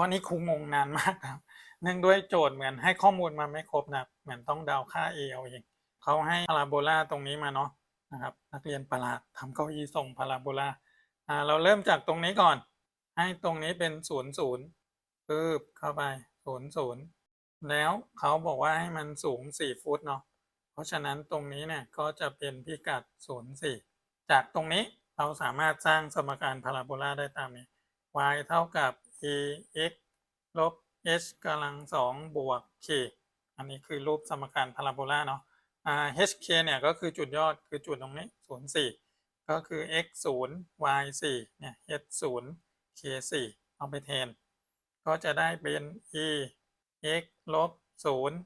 ข้อนี้ครูงงนานมากครับ เนื่องด้วยโจทย์เหมือนให้ข้อมูลมาไม่ครบนะเหมือนต้องเดาค่า a เอาเองเขาให้พาราโบลาตรงนี้มาเนาะนะครับนักเรียนประหลาดทำเก้าอี้ส่งพาราโบลาอ่าเราเริ่มจากตรงนี้ก่อน ให้ตรงนี้เป็นศูนย์ศูนย์ปึ๊บเข้าไปศูนย์ศูนย์แล้วเขาบอกว่าให้มันสูงสี่ฟุตเนาะเพราะฉะนั้นตรงนี้เนี่ยก็จะเป็นพิกัดศูนย์สี่จากตรงนี้เราสามารถสร้างสมการพาราโบลาได้ตามนี้ y เท่ากับ ax ลบ h กำลังสองบวก k อันนี้คือรูปสมการพาราโบลาเนาะอ่า hk เนี่ยก็คือจุดยอดคือจุดตรงนี้ศูนย์สี่ก็คือ x ศูนย์ y สี่เนี่ย h ศูนย์ k สี่เอาไปแทน ก็จะได้เป็น e x ลบศูนย์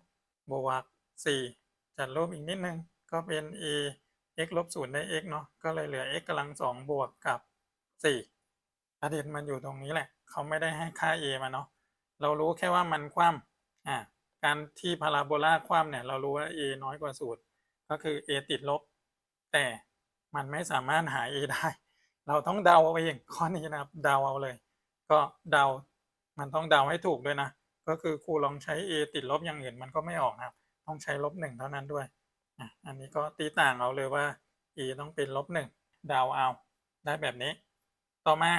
บวกสี่จัดรูปอีกนิดนึง ก็เป็น e x ลบศูนย์ได้ x เนาะ ก็เลยเหลือ x กำลังสองบวกกับสี่ ประเด็นมันอยู่ตรงนี้แหละ เขาไม่ได้ให้ค่า a มาเนาะเรารู้แค่ว่ามันคว่ำอ่าการที่พาราโบลาคว่ำเนี่ยเรารู้ว่า a น้อยกว่าศูนย์ก็คือ a ติดลบ แต่มันไม่สามารถหา a ได้ เราต้องเดาเอาเองข้อนี้นะครับเดาเอาเลย ก็เดามันต้องเดาให้ถูกด้วยนะ ก็คือครูลองใช้ a ติดลบอย่างอื่นมันก็ไม่ออกนะครับ ต้องใช้ลบหนึ่งเท่านั้นด้วยอะอันนี้ก็ตีต่างเอาเลยว่า e ต้องเป็นลบหนึ่งเดาเอาได้แบบนี้ ต่อมา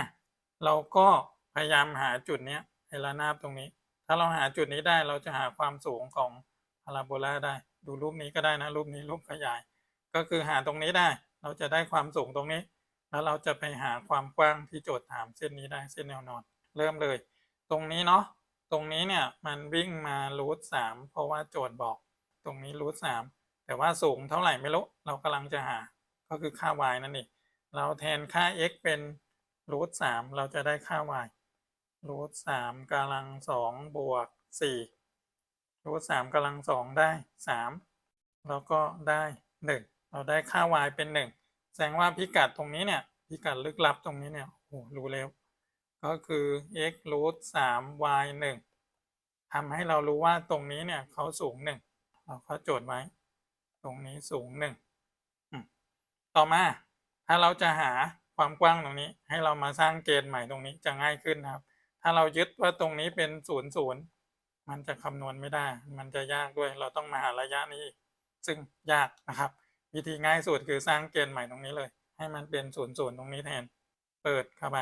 เราก็พยายามหาจุดนี้ไอ้ระนาบตรงนี้ ถ้าเราหาจุดนี้ได้เราจะหาความสูงของพาราโบลาได้ ดูรูปนี้ก็ได้นะ รูปนี้รูปขยาย ก็คือหาตรงนี้ได้ เราจะได้ความสูงตรงนี้ แล้วเราจะไปหาความกว้างที่โจทย์ถามเส้นนี้ได้เส้นแนวนอน เริ่มเลย ตรงนี้เนาะตรงนี้เนี่ยมันวิ่งมารูทสามเพราะว่าโจทย์บอก ตรงนี้รูทสามแต่ว่าสูงเท่าไหร่ไม่รู้ เรากำลังจะหา ก็คือค่า y นั่นเอง เราแทนค่า x เป็น รูทสามเราจะได้ค่า y รูทสามกำลังสองบวกสี่รูทสามกำลังสองได้สามแล้วก็ได้หนึ่งเราได้ค่า y เป็นหนึ่งแสดงว่าพิกัดตรงนี้เนี่ยพิกัดลึกลับตรงนี้เนี่ยโอ้โหรู้แล้ว ก็คือ x รูทสาม y หนึ่งทำให้เรารู้ว่าตรงนี้เนี่ยเขาสูงหนึ่งเราก็โจทย์ไว้ ตรงนี้สูงหนึ่งต่อมาถ้าเราจะหา ความกว้างตรงนี้ ให้เรามาสร้างเกณฑ์ใหม่ตรงนี้จะง่ายขึ้นนะครับ ถ้าเรายึดว่าตรงนี้เป็นศูนย์ศูนย์มันจะคำนวณไม่ได้ มันจะยากด้วย เราต้องมาหาระยะนี้อีก ซึ่งยากนะครับ วิธีง่ายสุดคือสร้างเกณฑ์ใหม่ตรงนี้เลย ให้มันเป็นศูนย์ศูนย์ตรงนี้แทน เปิดเข้าไป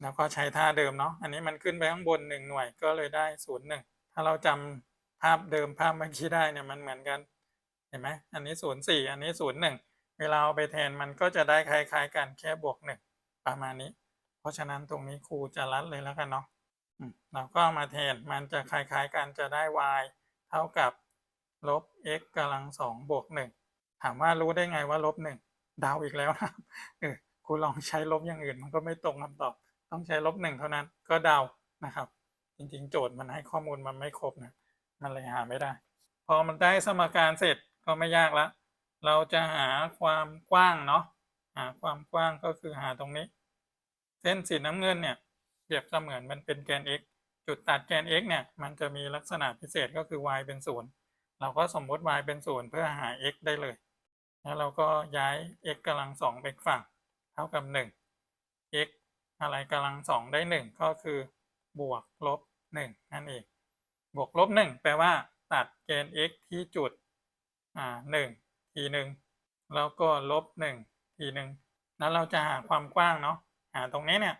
แล้วก็ใช้ท่าเดิมเนาะ อันนี้มันขึ้นไปข้างบนหนึ่งหน่วย ก็เลยได้ศูนย์หนึ่ง ถ้าเราจำภาพเดิมภาพเมื่อกี้ได้เนี่ยมันเหมือนกัน เห็นไหมอันนี้ศูนย์สี่ อันนี้ศูนย์หนึ่ง เวลาเอาไปแทนมันก็จะได้คล้ายๆกันแค่บวกหนึ่งประมาณนี้ เพราะฉะนั้นตรงนี้ครูจะรัดเลยแล้วกันเนาะเราก็มาแทนมันจะคล้ายๆกันจะได้ y เท่ากับลบ x กำลังสองบวกหนึ่งถามว่ารู้ได้ไงว่าลบหนึ่งดาวอีกแล้วนะเออครูลองใช้ลบอย่างอื่นมันก็ไม่ตรงคำตอบ ต้องใช้ลบหนึ่งเท่านั้นก็ดาวนะครับ จริงๆ โจทย์มันให้ข้อมูลมันไม่ครบนะมันเลยหาไม่ได้ พอมันได้สมการเสร็จก็ไม่ยากละ เราจะหาความกว้างเนาะหาความกว้างก็คือหาตรงนี้ เส้นสีน้ำเงินเนี่ยเปรียบเสมือนมันเป็นแกน x จุดตัดแกน x เนี่ยมันจะมีลักษณะพิเศษก็คือ y เป็นศูนย์เราก็สมมติ y เป็นศูนย์เพื่อหา x ได้เลย แล้วเราก็ย้าย x กำลังสองไปฝั่ง เท่ากับหนึ่ง x อะไรกำลังสองได้หนึ่งก็คือบวกลบหนึ่งนั่นเอง บวกลบหนึ่งแปลว่าตัดเกณฑ์ x ที่จุดอ่าหนึ่ง ทีหนึ่งแล้วก็ลบหนึ่งทีหนึ่งแล้วเราจะหาความกว้างเนาะหาตรงนี้เนี่ย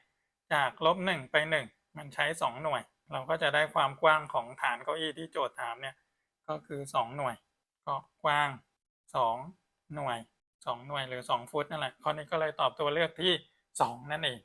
จากลบหนึ่งไปหนึ่งมันใช้สองหน่วย เราก็จะได้ความกว้างของฐานเก้าอี้ที่โจทย์ถามเนี่ยก็คือสองหน่วย ก็กว้างสองหน่วยสองหน่วยหรือสองฟุตนั่นแหละข้อนี้ก็เลยตอบตัวเลือกที่สองนั่นเอง